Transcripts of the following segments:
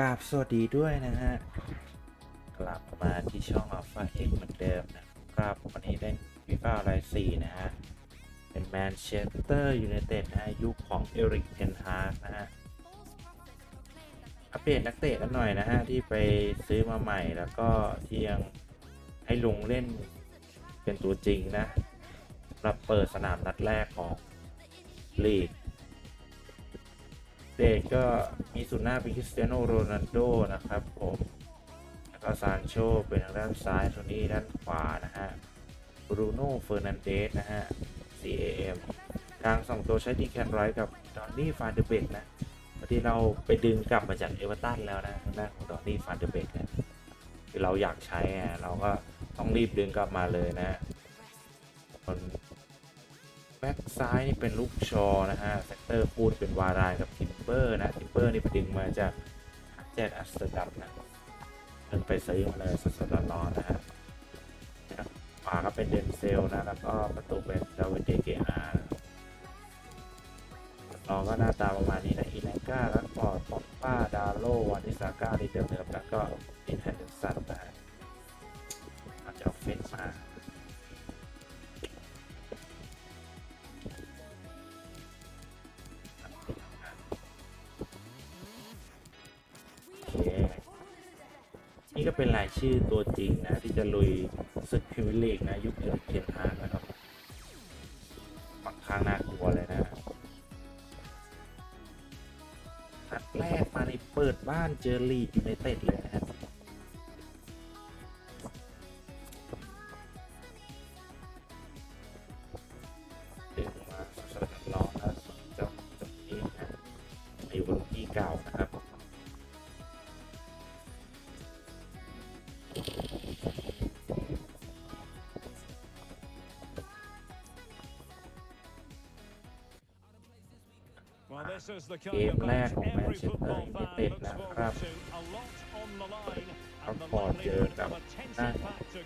กราบสวัสดีด้วยนะฮะ กลับมาที่ช่อง Alpha X เหมือนเดิมนะครับวันนี้เล่นฟีฟ่าอะไร4นะฮะ เป็นแมนเชสเตอร์ยูไนเต็ดนะฮะ ยุคของเอริกเทนฮากนะฮะ อัปเดตนักเตะกันหน่อยนะฮะ ที่ไปซื้อมาใหม่แล้วก็ที่ยังให้ลุงเล่นเป็นตัวจริงนะสำหรับเปิดสนามนัดแรกของลีก เด็กก็มีสุดหน้าเป็นคริสเตียโนโรนัลโดนะครับผมแล้วก็ซานโชเป็นทางด้านซ้ายโทนี่ด้านขวานะฮะบรูโน่เฟอร์นันเดสนะฮะ CAM กลางสองตัวใช้ดีแคนไรท์กับดอนนี่ฟานเดเบกนะที่เราไปดึงกลับมาจากเอเวอร์ตันแล้วนะทางด้านของดอนนี่ฟานเดเบกเนี่ยคือเราอยากใช้อะเราก็ต้องรีบดึงกลับมาเลยนะ คน บ็กซ้ายนี่เป็นลูกชอนะฮะเซกเตอร์พูดเป็นวารายกับทิมเปอร์นะทิมเปอร์นี่ไปดึงมาจากแจดอัสตอร์ดัมนะเพิ่งไปซื้อมาเลยสดๆร้อนๆนะฮะขวาก็เป็นเดนเซลนะแล้วก็ประตูเป็นดาวิดเดเกอาน้องก็หน้าตาประมาณนี้นะอีแลนก้าแล้วก็ปอปป้าดาโลวานิสาก้าดีเดิมๆแล้วก็อินแฮนเดอร์สันนะ เป็นรายชื่อตัวจริงนะ ที่จะลุยศึกพิมพ์ลีกนะ ยุคเอริกเทนฮากนะครับค่อนข้างน่ากลัวเลยนะนัดแรกมาในเปิดบ้านเจอลีดยูไนเต็ดเลยนะ เกมแรกของแมนเชสเตอร์ยูไนเต็ดนะครับเขาพอเจอกับหน้า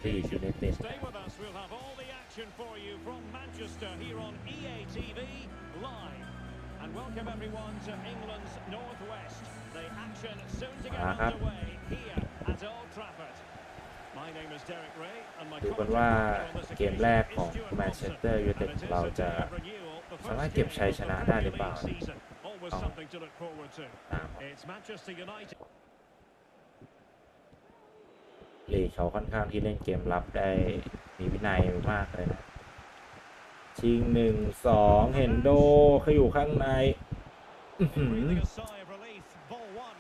ลีดยูไนเต็ด Stay with us. We'll have all the action for you from Manchester here on EA TV live. And welcome everyone to England's Northwest. The action soon to get มาครับ underway here at Old Trafford. My name is Derek Ray and my ดูกันว่า commentator on this เกม occasion แรกของ is Stuart แมนเช Watson. สเตอร์ยูไนเต็ด And it is เรา a จะ day of renewal. The สามารถ first เก็บ game ชัย of ช the นะได้หรือ Premier เปล่า League season. Always Oh. something to look forward to. ตาม It's Manchester United. ลีกเขาค่อนข้างที่เล่นเกมรับได้มีวินัยมากเลยนะชิงหนึ่งสองเห็นโดเขาอยู่ข้างในอื้อหือ Breathing a sigh of relief. Ball one.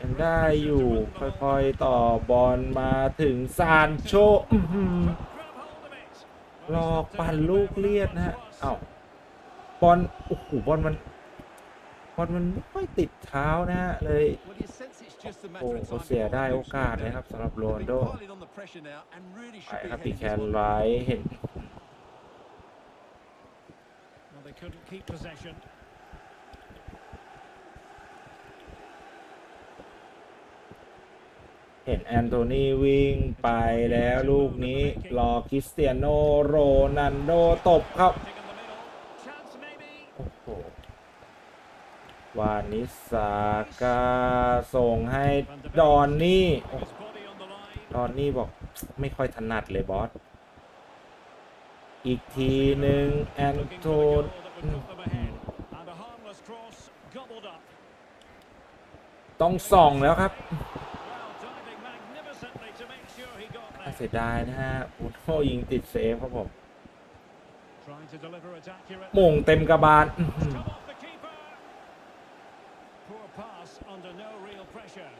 ยังได้อยู่ ค่อยๆ ต่อบอลมาถึงซานโชอื้อหือ Grab hold of it. หลอกปั่นลูกเลียดนะฮะ เอ้าบอลโอ้โหบอลมัน บอลมันไม่ค่อยติดเท้านะฮะเลยโอ้โหเสียได้โอกาสนะครับสำหรับโรนโดไปครับปีแคนไลเห็นเห็นแอนโทนีวิ่งไปแล้วลูกนี้รอคริสเตียโนโรนันโดตบครับ Dig in the middle. Chance maybe. โอ้โห วานิสากาส่งให้ดอนนี่โอ้ His body on the line. ดอนนี่บอกไม่ค่อยถนัดเลยบอส อีกทีหนึ่งแอน Looking โท for น the goal that would put them ahead. And a harmless cross gobbled up. ต้องส่องแล้วครับ Well, diving magnificently to make sure he got น่า there. เสียดายนะฮะอุโนยิงติดเซฟครับผม Trying to deliver it accurately. หม่งเต็มกระบาลอื้อหือ Come off the keeper. Poor pass under no real pressure.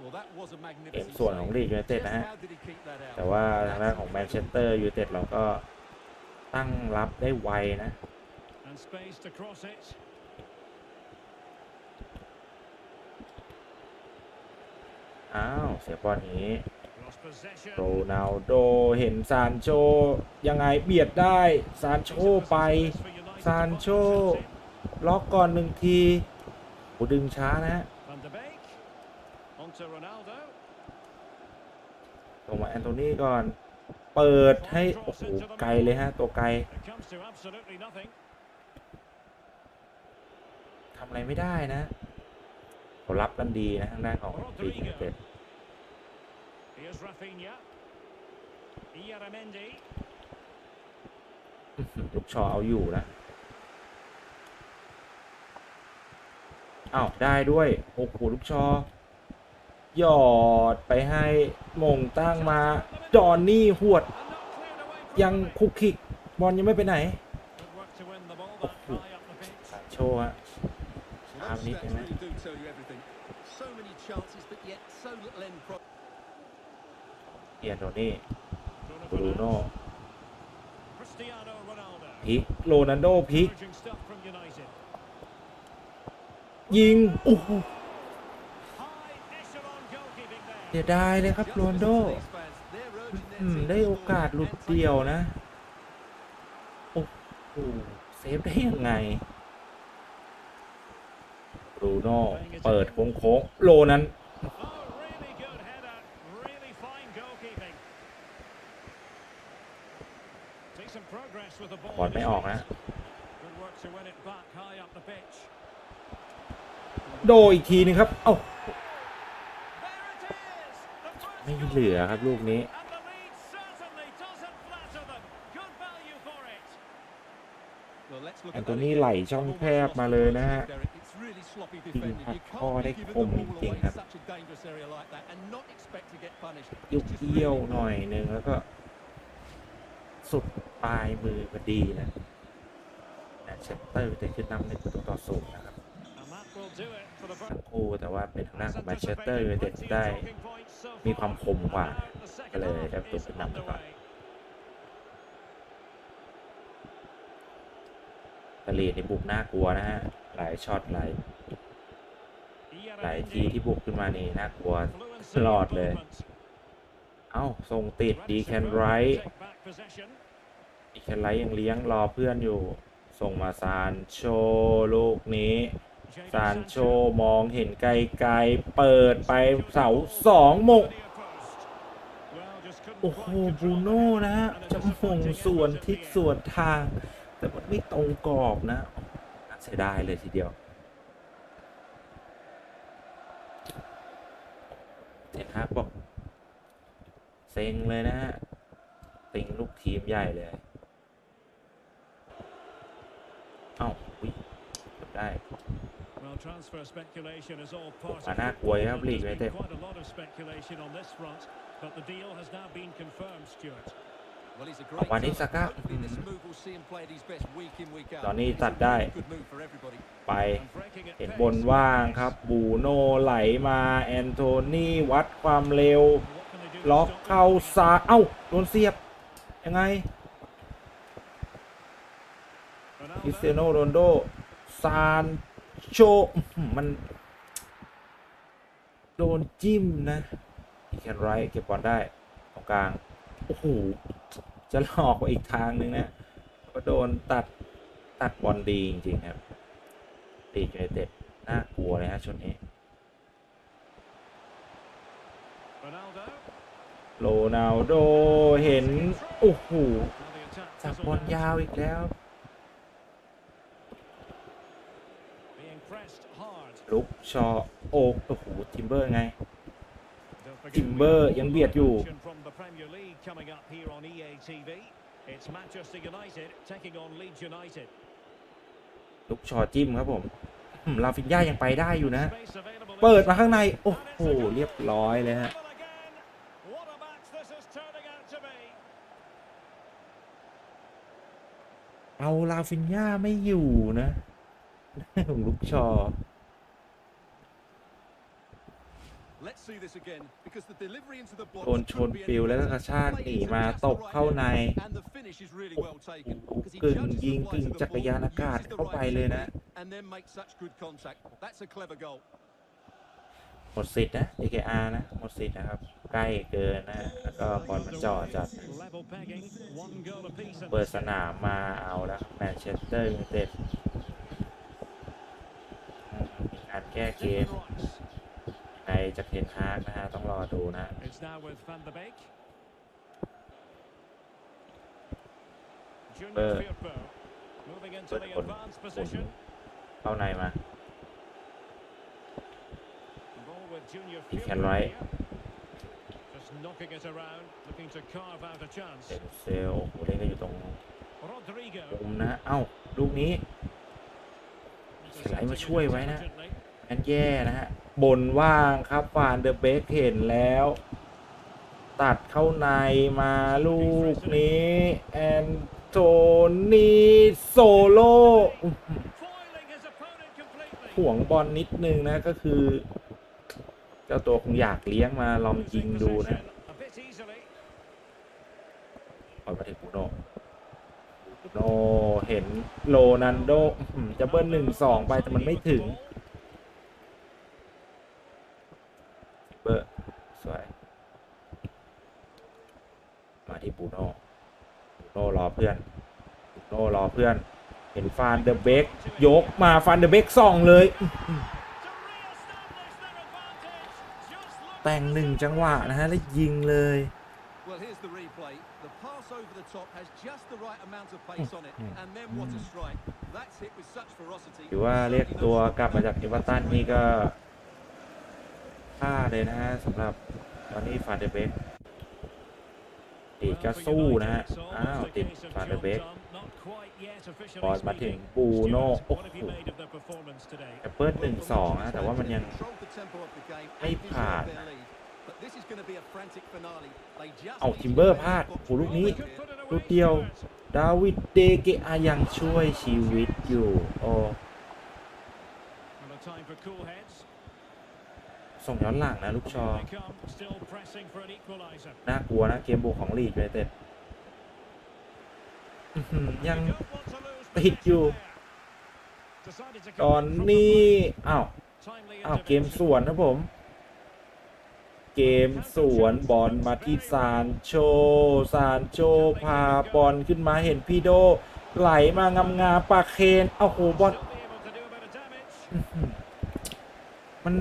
Well, that was a เกม magnificent ส่วนของ save. ลีกยูไนเต็ด Just นะฮะ how did he keep that out? แต่ว่าทางด้านของแมนเชสเตอร์ยูไนเต็ดเราก็ตั้งรับได้ไวนะ And space to cross it. อ้าว เสียบอลอย่างนี้ Lost possession. โรนัลโดเห็นซานโชยังไงเบียดได้ ซานโชไป Sancho ล็อกก่อนหนึ่งที โอ้ดึงช้านะฮะ Van de Beek. Onto Ronaldo. ลงมาแอนโทนีก่อน เปิดให้ โอ้โห ไกลเลยฮะ ตัวไกล It comes to absolutely nothing. ทำอะไรไม่ได้นะเขารับกันดีนะ ทางด้านของลีดยูไนเต็ด Here's Rafinha. Ieramendi. ลูกชอเอาอยู่นะ อ้าวได้ด้วยโอ้โหลูกชอหยอดไปให้มงตั้งมาจอนนี่หวด ยังคุกคิกบอลยังไม่ไปไหนโอ้โหโชว์ฮะภาวนี้เห็ไหมเอียนโดนี่บรูโน่พิกโรนันโดพิก ยิง โอ้โห High echelon goalkeeping เสีย there. ดายเลยครับ Just โรนลโด listen to these fans. They're urging their อืม team ได้ to โอ score กาสหลุด and take เดียว the นะ โอ้โหเซฟได้ยังไงบรูโน่เปิดโค้งๆโลนั้น Oh, really good header. Really fine goalkeeping. Decent progress with the ball. บอลไม่ออกนะ Good work to win it back high up the pitch. โดอีกทีนึงครับ เอ้า ไม่เหลือครับลูกนี้ อันตันี้ไหลช่องแคบมาเลยนะฮะยิงพัดข้อได้คมจริงครับยุกเยี่ยวหน่อยหนึ่งแล้วก็ สุดปลายมือพอดีนะแชปเตอร์จะขึ้นนำในตูต่อสูงนะครับ ทั้งคู่แต่ว่าเป็นทางด้าของแมนเชสเตอร์ยูไนเต็ดได้มีความคมกว่า ก็เลย half ได้ประตูขึ้นนำไปก่อนตะลีดในบุกน่ากลัวนะฮะ หลายช็อตหลายหลายทีที่บุกขึ้นมานี่น่ากลัวตลอดเลย เอ้าส่งติดดีแคนไรท์ดีแคนไรท์ยังเลี้ยงรอเพื่อนอยู่ ส่งมาซานโชลูกนี้ ซานโชมองเห็นไกลๆ เปิดไปเสาสองมงโอ้โหบรูโน่นะฮะจะมงส่วนทิศส่วนทาง แต่มันไม่ตรงกรอบนะเสียดายเลยทีเดียวเทนฮากบอกเซ็งเลยนะฮะติงลูกทีมใหญ่เลยเอ้าวิเกือบได้ Well, transfer speculation is all part of อ่าน่ากลัว football, ครับ and ลีก there's ยูไน been เต็ด quite a lot of speculation on this front, but the deal has now been confirmed, Stuart. Well, he's a ออก great มานี่ talent. ซาก้า Hopefully this move will see him play at his best week in, week out. ตอนนี้ It's a ตัดได้ really good move for everybody. ไป And breaking at เห็น pace บน with ว่าง pace. ครับ บูโน่ไหลมา แอนโทนีวัดความเร็ว What can they do to ล็อก stop เข้า them? ซ้ายเอ้า โดนเสียบ ยังไงคริสเตีย Ronaldo. โนโรนลโดซาน โชอื้อหือมัน โดนจิ้มนะอีแคนไรท์เก็บบอลได้ตรงกลาง โอ้โห จะหลอกไปอีกทางนึงนะ ก็โดนตัดตัดบอลดีจริง ๆ ครับตียูไนเต็ดน่ากลัวเลยฮะชุดนี้โรนัลโดเห็น โอ้โหจับบอลยาวอีกแล้ว ลุกชอโอกโอ้โหทิมเบอร์ไงทิมเบอร์ยังเบียดอยู่ ลุกชอจิ้มครับผมลาฟินยายังไปได้อยู่นะ เปิดมาข้างใน โอ้โห เรียบร้อยเลยฮะเอาลาฟินยาไม่อยู่นะของลุกชอ Let's see this again because the delivery into the box โดนชน couldn't be ปิว any แล้วก็ better. กระชาก Played หนี into มา just the ตบ right เข้าใน area, and the finish is really well taken โอ้โห because he กึ่ง judges ยิง the กึ่ place ง of the จักรยาน ball, อากาศ uses the เข้าไป right เลยนะ and then makes such good contact. That's a clever goal. หมดสิทธิ์นะ AKR นะ หมดสิทธิ์นะครับ ใกล้เกินนะ แล้วก็บอลมันจ่อจัด Level pegging. One goal apiece. at เปิด this สนามมาเอาแล้วแมนเชสเตอร์ยูไนเต็ดมีการแก้เกม Declan Rice. ใน จากเทนฮากนะฮะต้องรอดูนะ It's now with Van der Beek. Junior Bơ. Firpo. Moving into เปิด the คน advanced หมุน position. เข้าในมา junior He fielder can right. here. Just knocking it around, looking to carve out a chance. เดนเซลโอ้โหเล่นกันอยู่ตรง Rodrigo. มุมนะ เอ้า ลูกนี้สไลด์มาช่วยไว้นะแอนแย่นะฮะ บนว่างครับฟานเดอะเบคเห็นแล้ว ตัดเข้าในมาลูกนี้ แอนโทนีโซโลห่วงบอลนิดนึงนะก็คือ เจ้าตัวคงอยากเลี้ยงมาลองยิงดูนะ A bit easily. ปล่อยมาที่ปูโนปูโนเห็นโรนันโดจะเบิ้ลหนึ่งสองไปแต่มันไม่ถึง เบอร์สวย มา ที่ปูโน่ปูโน่รอเพื่อนปูโน่รอเพื่อน เห็นฟานเดอะเบกยกมาฟานเดอะเบกส่องเลยอื้อหือ To re-establish their advantage. Just look แต่งหนึ่งจังหวะนะฮะ แล้วยิงเลย Well, here's the replay. The pass over the top has just the right amount of pace on it. And then what a strike. That's hit with such ferocity. ถือว่าเรียกตัวกลับมาจากเอเวอร์ตันนี่ก็พลาดเลยนะฮะสำหรับตอนนี้ฟาเดเบก ตีก็สู้นะฮะ อ้าว ติดฟาเดเบกบอลมาถึงปูโน่โอ้โหแต่เปิดหนึ่งสองนะแต่ว่ามันยังไม่ผ่านเอาทิมเบอร์พลาด back โอ้โหลูกนี้ลูกเดียว ดาวิดเดเกอายังช่วยชีวิตอยู่ โอ้ ส่งย้อนหลังนะลูกชอน่ากลัวนะเกมบุกของลีดยูไนเต็ดอื้อหือยังติดอยู่ ตอนนี้อ้าวอ้าวเกมสวนนะผม เกมสวนบอลมาที่ซานโชซานโชพาบอลขึ้นมาเห็นพี่โด ไหลมางามงามๆปากเคนเอ้าโหบอลอื้อหือ มัน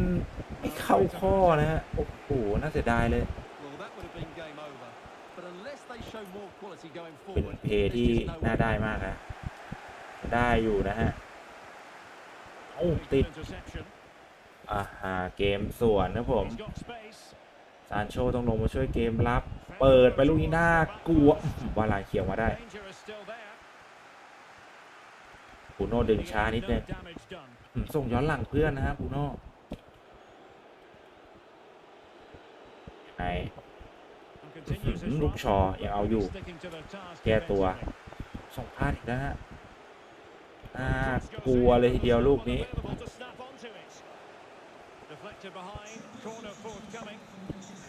ไม่เข้าข้อนะฮะ โอ้โห น่าเสียดายเลย Well, that would have been game over. But unless they show more quality going เป็น forward, เพย์ที่ there's just no น่า way ได้มากนะได้อยู่นะฮะ โอ้ ติดอ่าฮะเกมสวนนะผมซานโชต้องลงมาช่วยเกมรับ เปิดไปลูกนี้น่ากลัวอื้อหือวาลาเขียวมาได้ปูโน่ดึงช้านิดนึงอื้อส่งย้อนหลังเพื่อนนะฮะปูโน่ ไงลูกชอยังเอาอยู่ แก้ตัว ส่งพลาดอีกนะฮะน่ากลัวเลยทีเดียวลูกนี้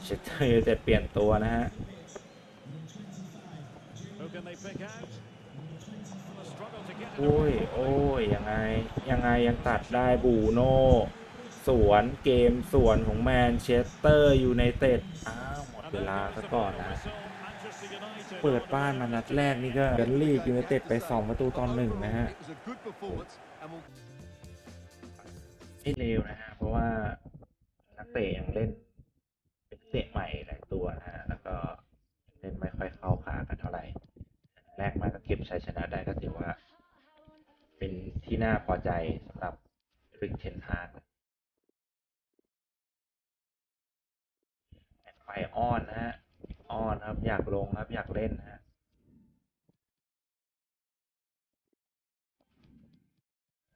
เชสเตอร์จะเปลี่ยนตัวนะฮะโอ้ย โอ้ย ยังไง ยังไงยังตัดได้บูโน่ สวนเกมสวนของแมนเชสเตอร์ยูไนเต็ดอ้าวหมดเวลาซะก่อนนะ เปิดบ้านมานัดแรกนี่ก็เดนลีกยูไนเต็ดไป 2 ประตูตอนหนึ่งนะฮะไม่เร็วนะฮะ เพราะว่านักเตะยังเล่น เป็นเตะใหม่หลายตัวนะฮะ แล้วก็เล่นไม่ค่อยเข้าขากันเท่าไหร่ แรกมาก็เก็บชัยชนะได้ก็ถือว่า เป็นที่น่าพอใจสำหรับริกเทนฮาก อ้อนนะฮะอ้อนครับ อยากลงครับอยากเล่นนะฮะ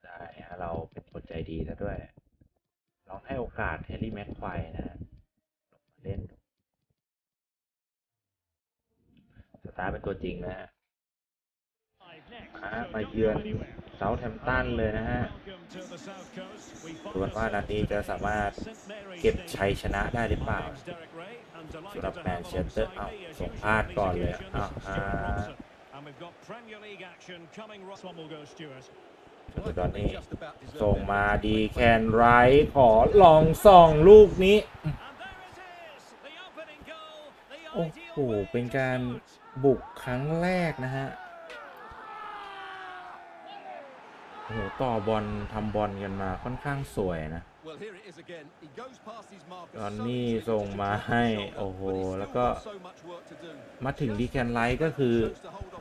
ได้ฮะเราเป็นคนใจดีซะด้วย ลองให้โอกาสแฮร์รี่แม็กควายนะฮะลงมาเล่นสตาร์เป็นตัวจริงนะฮะ มามาเยือนเซาท์แฮมตันเลยนะฮะดูว่านัดนี้จะสามารถเก็บชัยชนะได้หรือเปล่าสำหรับแมนเชสเตอร์เอาส่งพลาดก่อนเลยอ้าวฮะ And we've got Premier League action coming. Ross one will go, Stuart. จนตอนนี้ส่งมาดีแคนไรท์ขอลองส่องลูกนี้ โอ้โห เป็นการบุกครั้งแรกนะฮะ โอ้โหต่อบอลทำบอลกันมาค่อนข้างสวยนะตอนนี้ส่งมาให้โอ้โหแล้วก็มาถึงดีแคนไลท์ก็คือ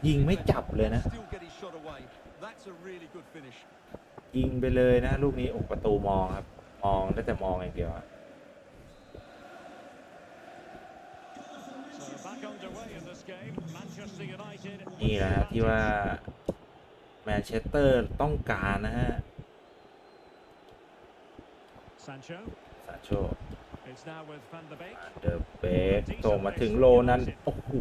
ยิงไม่จับเลยนะยิงไปเลยนะ ลูกนี้อกประตูมองครับ มองได้แต่มองอย่างเดียวนี่แหละที่ว่า มนเชสเตอร์ต้องการนะฮะ Sancho. ซาโช It's now with Van der Beek. เดอร์เบกส่งมาถึงโลนั้นโอ้โห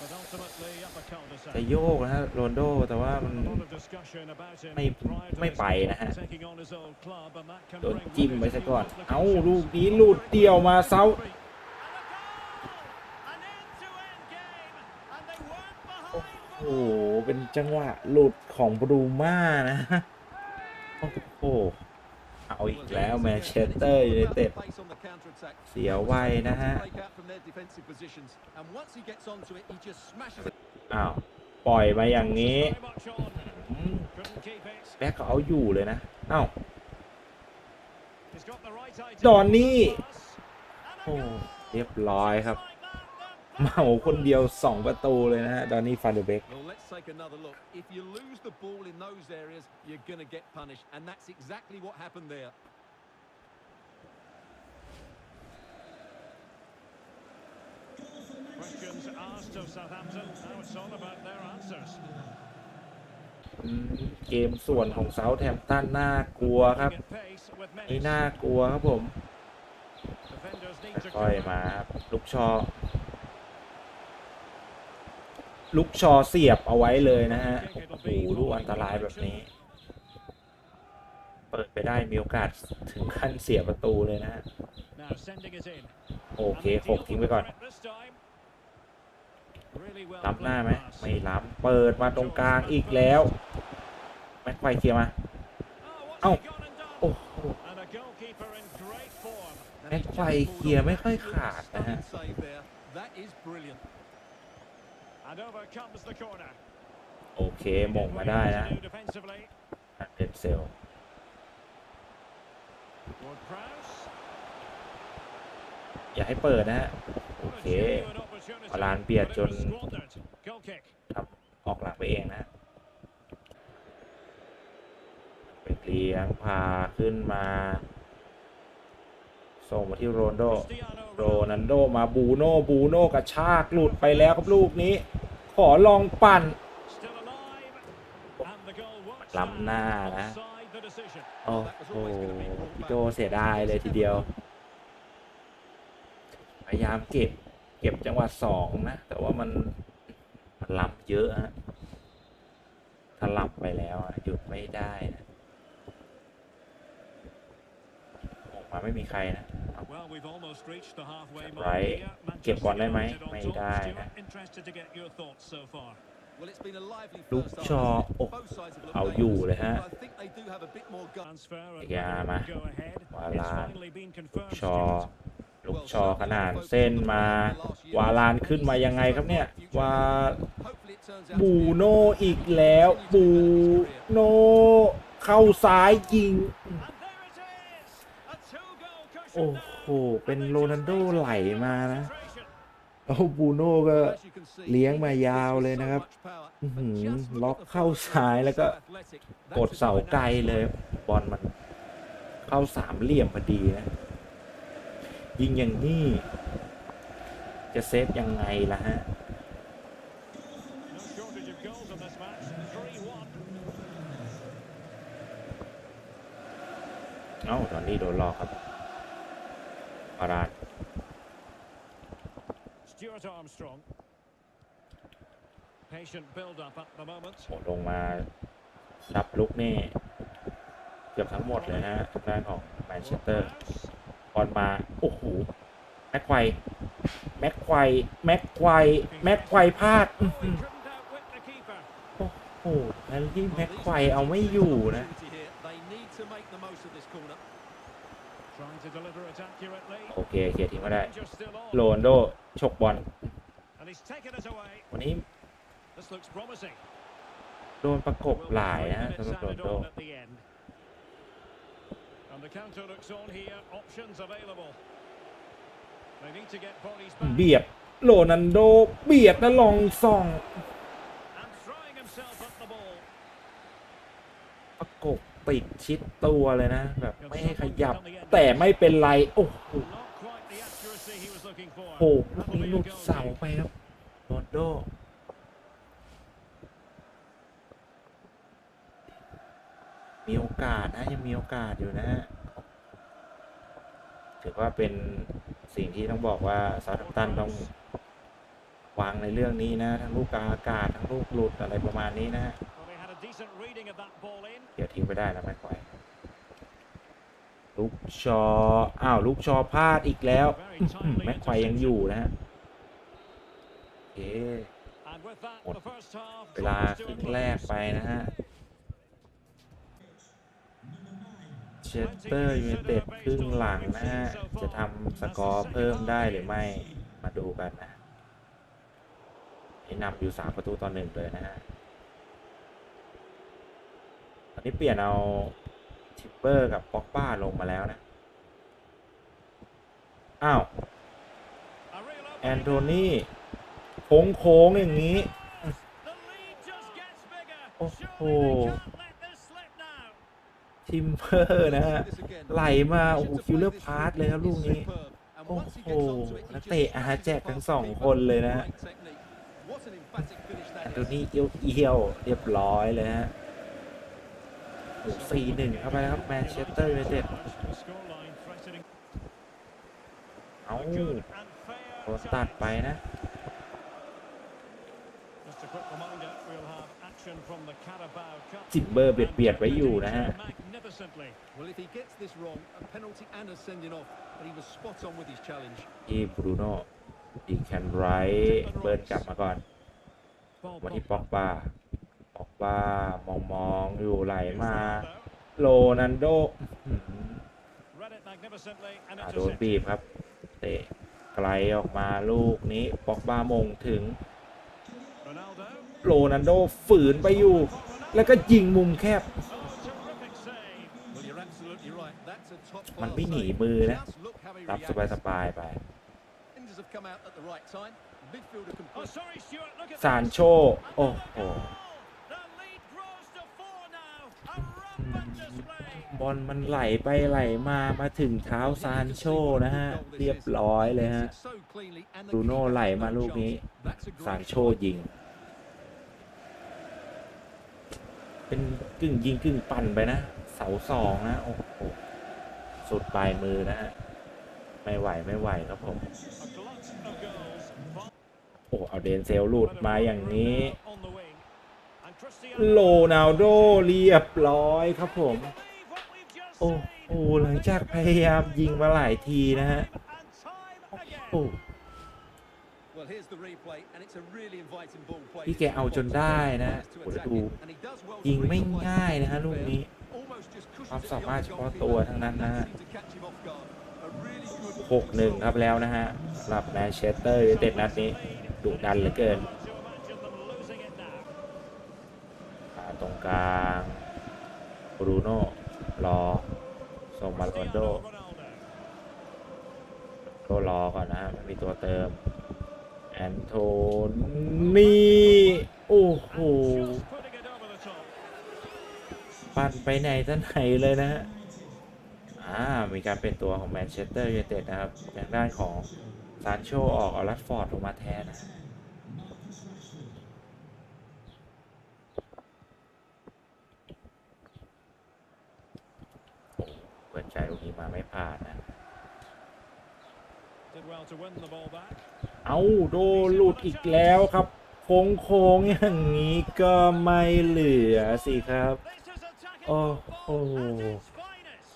But ultimately up a cul-de-sac. จะโยกนะฮะโรนโดแต่ว่ามัน A lot of discussion about him ไม่ prior to ไม่ his ไปนะฮะ taking on his old club, and that can โดน bring จิ้ม with ไป it ซะ new ก่อน complications. เอ้าลูกนี้หลุดเดี่ยวมาเซา โอ้โห เป็นจังหวะหลุดของบรูม่านะ โอ้โห เอาอีกแล้ว แมนเชสเตอร์ยูไนเต็ดเสียไวนะฮะ อ้าว ปล่อยมาอย่างนี้แบ็คก็เอาอยู่เลยนะเอ้า He's got the right idea. จอนนี่ โอ้ เรียบร้อยครับ เหมาคนเดียว 2 ประตูเลยนะฮะดอนนี่ฟานเดเบก Well, let's take another look. If you lose the ball in those areas, you're going to get punished, and that's exactly what happened there. Questions asked of Southampton. Now it's all about their answers. อืมเกมส่วนของเซาแ h ม p ตันน่ากลัวครับ Get pace with นี่ Menace. น่ากลัวครับผม Defenders need to ค่อย cover. ๆมาครับลูกชอ ลุกชอเสียบเอาไว้เลยนะฮะ โอ้โหลูกอันตรายแบบนี้ เปิดไปได้มีโอกาสถึงขั้นเสียประตูเลยนะโอเคหกทิ้งไปก่อนรับหน้าไหมไม่รับเปิดมาตรงกลางอีกแล้วแม็กไฟเคลียร์มา เอ้าโอ้แม็กไฟเคลียร์ไม่ค่อยขาดนะฮะ โอเคหม่งมาได้นะ To do defensively. เดนเซล Ward Prowse. อย่าให้เปิดนะฮะ โอ What a เค genuine opportunity, พลานเบียด but it จน was squandered. Goal kick. ทำออกหลังไปเองนะไปเลี้ยงพาขึ้นมา ส่งมาที่โรนโดโรนันโดมาบูโน่บูโน่กระชากหลุดไปแล้วครับลูกนี้ ขอลองปั่นล้ำหน้านะ โอ้โหพี่โจเสียดายเลยทีเดียว พยายามเก็บ เก็บจังหวะสองนะ แต่ว่ามันมันล้ำเยอะฮะถ้าล้ำไปแล้วหยุดไม่ได้นะออก มาไม่มีใครนะ Well, we've almost reached the halfway mark Right. here. เก็บบอลได้ไหม Manchester United on ไม่ top. ได้นะ Stuart, interested to get your thoughts so far. Well, it's been a lively ลูก first half, ชอ hasn't it? โอ้ Both sides have looked เอาอยู่ dangerous, เลยฮะ but I think they do have a bit more guts. Transfer and Yeah, whether it ma. will go ahead. Wala. It's finally been confirmed. ชอ Stuart. ลูกชอขนาดเส้นมา วาลานขึ้นมายังไงครับเนี่ย วา Hopefully it turns out บู to be a โนอีกแล้ว บูโนเข้าซ้ายยิง And there it is. A two-goal cushion โอ้โห เป็นโรนัลโดไหลมานะ Concentration. เอาบูโน่ก็เลี้ยงมายาวเลยนะครับหือ just look ล็อกเข้าซ้ายแล้วก็กดเสาไกลเลยบอลมันเข้าสามเหลี่ยมพอดีนะ ยิงอย่างนี้ จะเซฟยังไงล่ะฮะเอ้าตอนนี้โดนหลอกครับ ปาราด Stuart Armstrong. Patient build-up at the moment. โหลงมารับลุกนี่เกือบทั้งหมดเลยนะฮะทางด้านของแมนเชสเตอร์ Prowse. บอลมา โอ้โห แม็กไควแม็กไควแม็กไควแม็กไควพลาด Oh, อื้อ he หือ couldn't outwit the keeper. โอ้โหแล้วที่ Well, แม็ก these ไคว guys เอา have ไม่ a อยู่ huge นะ opportunity here. They need to make the most of this corner. Trying to deliver it accurately. โอเคเคลียร์ทิ้งก็ได้ Danger still on. โรนลโดฉกบอล And he's taken it away. วันนี้ This looks promising. โดนประกบ Will หลาย the นะ three สำหรับ minutes โรนล added โด on at the end. And the counter looks on here. Options available. They need to get bodies back. เบียดโรนันโดเบียดแล้วลองส่อง And throwing himself at the ball. ประกบ ติดชิดตัวเลยนะ แบบไม่ให้ขยับ แต่ไม่เป็นไร โอ้โห Not quite the accuracy he was looking for. โอ้โหลูก That'll นี้ be หลุ a ด goal เสา kick. ไปครับโรนลโดมีโอกาสนะยังมีโอกาสอยู่นะฮะถือว่าเป็นสิ่งที่ต้องบอกว่าซาทัมตันต้องวางในเรื่องนี้นะ ทั้งลูกกลางอากาศทั้งลูกหลุดอะไรประมาณนี้นะฮะ เดี๋ยวทิ้งไปได้แล้วแม็กควายลูกชอ อ้าว ลูกชอพลาดอีกแล้วอื้อหือแม็กควายยังอยู่นะฮะโอเค And with that, Một the first half เวลา comes ค to a รึ่งแรก close. ไปนะฮะ เชสเตอร์ยูไนเต็ดครึ่งหลังนะฮะ จะทำสกอร์เพิ่มได้หรือไม่ มาดูกันนะนี่นำอยู่สามประตูต่อหนึ่งเลยนะฮะ ตอนนี้เปลี่ยนเอาทิปเปอร์กับป็อกป้าลงมาแล้วนะ อ้าว แอนโทนีโค้งโค้งอย่างนี้ The lead just gets bigger. Oh, Surely oh. they can't let this slip now. ทิมเปอร์นะฮะ ไหลมา โอ้โหคิวเลอร์พาร์ทเลยครับลูกนี้ โอ้โหนักเตะอาแจกทั้งสองคนเลยนะฮะแอนโทนีเอียวเอียวเรียบร้อยเลยฮะ สี่หนึ่งเข้าไปแล้วครับแมนเชสเตอร์ยูไนเต็ด The scoreline threatening เอ้า a good and fair โดนตัด challenge. ไปนะ Just a quick reminder, we'll have action from the Carabao Cup. จิบเบอร์เบียดเบียดๆไว้อยู่นะฮะ Magnificently. Well, if he gets this wrong, a penalty and a sending off, but he was spot on with his challenge. ที่บรูโน่ดีแคนไรท์เบิร์นกลับมาก่อน Paul มาที่ Pogba. ป็อกบา ป็อกบามองมองๆอยู่ไหล Here's มา Ronaldo. โรนันโดอื้อหือ Read it magnificently and อ่าโดน intercepted. บีบครับเตะไกลออกมาลูกนี้ป็อกบามงถึง Ronaldo. โรนันโดฝืนไปอยู่ แล้วก็ยิงมุมแคบ Oh, terrific save. Well, you're absolutely right. That's a top มัน class ไม่หนี save. มือนะ Just look how he รับ reacts. สบายๆไป Defenders have come out at the right time. Midfielder Oh, complete. sorry, Stuart. Look at ซาน this. โช โอ้โห บอลมันไหลไปไหลมามาถึงเท้าซานโชนะฮะ เรียบร้อยเลยฮะ So cleanly, and the บรูโน่ keeper ไหล had มา no ลูกนี้ chance. That's a great ซานโช shot. ยิง เป็นกึ่งยิงกึ่งปั่นไปนะ เสาสองนะ โอ้โห สุดปลายมือนะฮะ ไม่ไหวไม่ไหวครับผม A glut of goals. โอ้เอาเดนเซลหลุดมาอย่างนี้ On the wing. And Cristiano โรนัลโดเรียบร้อยครับผม โอ้ seen. โหหลังจากพยายามยิงมาหลายทีนะฮะ And time again. โอ้ Well, here's the replay, and it's a really inviting ball play. พี่แกเอาจนได้นะโอ้แล้วดูยิงไม่ง่ายนะฮะลูกนี้ความสามารถเฉพาะตัวทั้งนั้นนะฮะหกหนึ่งครับแล้วนะฮะสำหรับแมนเชสเตอร์ยูไนเต็ดนัดนี้ดุดันเหลือเกิน To imagine them losing it now. อ่าตรงกลางบรูโน่ รอ ส่งมาโรนโดก็รอก่อนนะฮะมีตัวเติม แอนโทนีโอ้โหปั่นไปไหนท่านไหนเลยนะฮะอ่า มีการเป็นตัวของแมนเชสเตอร์ยูไนเต็ดนะครับทางด้านของซานโชออกเอาลัดฟอร์ดลงมาแทนนะ โอ้เปิดใจลูกนี้มาไม่ผ่านนะ Did well to win the ball back. เอาโดนหลุดอีกแล้วครับโค้งโค้งๆอย่างนี้ก็ไม่เหลือสิครับ This is attacking Oh, football at oh. its finest.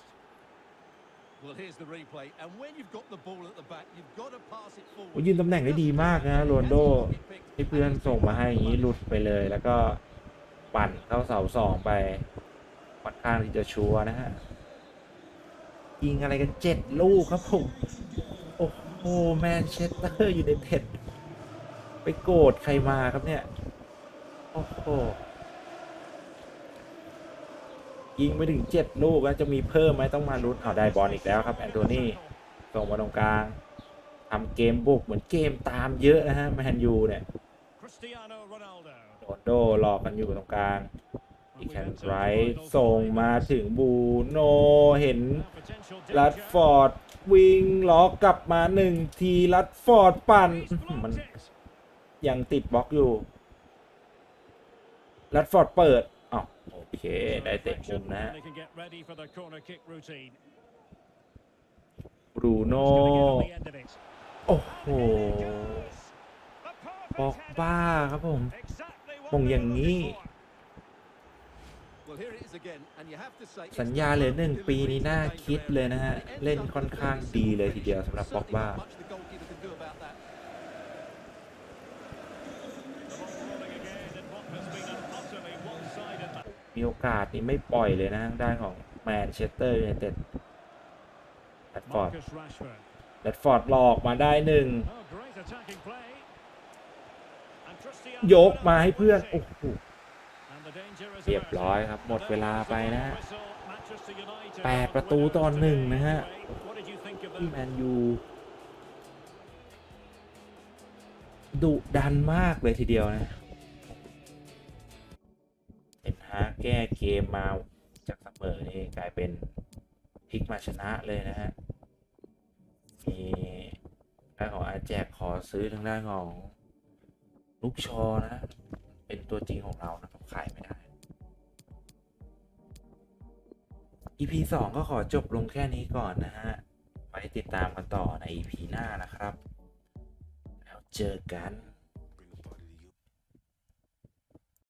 Well, here's the replay, and when you've got the ball at the back, you've got to pass it โอ้ forward. ยืนตำแหน่งได้ดีมากนะโรนลโดที่เพื่อนส่งมาให้อย่างนี้หลุดไปเลย แล้วก็ปั่นเข้าเสาสองไปค่อนข้างที่จะชัวร์นะฮะ ยิงอะไรกันเจ็ดลูกครับผม โอ้โหแมนเชสเตอร์อยู่ในเต็ดไปโกรธใครมาครับเนี่ย โอ้โหยิงไปถึงเจ็ดลูกแล้วจะมีเพิ่มไหมต้องมาลุ้นเอาได้บอลอีกแล้วครับแอนโทนีส่งมาตรงกลางทำเกมบุกเหมือนเกมตามเยอะนะฮะแมนยูเนี่ยโรนโดหลอกกันอยู่ตรงกลาง แคนไรท์ส่งมาถึงบูโนเห็นลัดฟอร์ดวิ่งล็อกกลับมาหนึ่งทีลัดฟอร์ดปั่นมันยังติดบล็อกอยู่ลัดฟอร์ดเปิดอ้าโอเค ได้เตะมุมนะบูโนโอ้โหบอกบ้าครับผมมงอย่างนี้ looking for. Well, here it is again, and you have to say, it's สัญญาเหลือหนึ่ง delivery ปีนี้น่า to คิด danger เลยนะ area. ฮะ And it ends เล่น up ค่อน with a ข้าง very ดีเลย simple ทีเดียวสำหรับ finish. บ็อก Certainly บ้า not much the goalkeeper can do about that. The ball rolling again in what has been an utterly one-sided match. มีโอกาสนี้ไม่ปล่อยเลยนะทางด้านของแมนเชสเตอร์ยูไนเต็ดแรดฟอร์ด Marcus Rashford. แรดฟอร์ดหลอกมาได้หนึ่ง Oh, great attacking play. And Cristiano ยกมาให้เพื่อน โอ้โห And the danger is เรียบร้อยครับ หมดเวลาไปนะฮะแปดประตูต่อ winners หนึ่งนะฮะที่แมนยูดุดันมากเลยทีเดียวนะเอ็นฮาแก้เกมมาจากเสมอนี่กลายเป็นพลิกมาชนะเลยนะฮะมีด้านของอาแจกขอซื้อทางด้านของลูกชอนะ เป็นตัวจริงของเรานะครับขายไม่ได้ EP 2 ก็ขอจบลงแค่นี้ก่อนนะฮะ ไว้ติดตามกันต่อใน EP หน้านะครับ แล้วเจอกัน